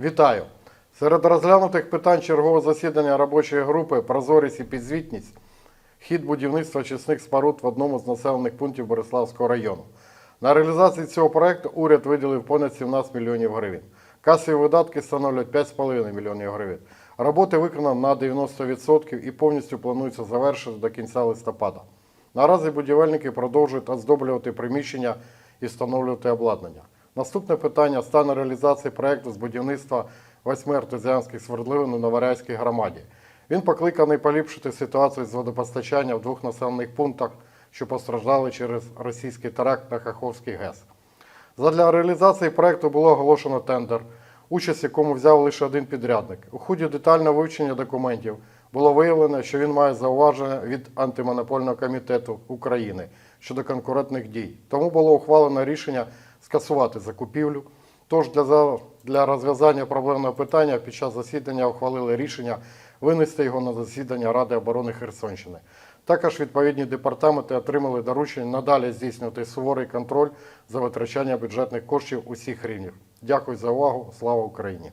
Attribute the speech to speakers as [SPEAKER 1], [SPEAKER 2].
[SPEAKER 1] Вітаю! Серед розглянутих питань чергового засідання робочої групи Прозорість і підзвітність хід будівництва очисних споруд в одному з населених пунктів Бориславського району. На реалізацію цього проекту уряд виділив понад 17 мільйонів гривень. Касові видатки становлять 5,5 мільйонів гривень. Роботи виконано на 90% і повністю планується завершити до кінця листопада. Наразі будівельники продовжують оздоблювати приміщення і встановлювати обладнання. Наступне питання стан реалізації проекту з будівництва восьми артезіанських свердловин у Новорязькій громаді. Він покликаний поліпшити ситуацію з водопостачанням в двох населених пунктах, що постраждали через російський теракт на Каховський ГЕС. Задля реалізації проекту було оголошено тендер, участь якому взяв лише один підрядник. У ході детального вивчення документів було виявлено, що він має зауваження від антимонопольного комітету України щодо конкурентних дій. Тому було ухвалено рішення скасувати закупівлю. Тож для, для розв'язання проблемного питання під час засідання ухвалили рішення винести його на засідання Ради оборони Херсонщини. Також відповідні департаменти отримали доручення надалі здійснювати суворий контроль за витрачання бюджетних коштів усіх рівнів. Дякую за увагу. Слава Україні!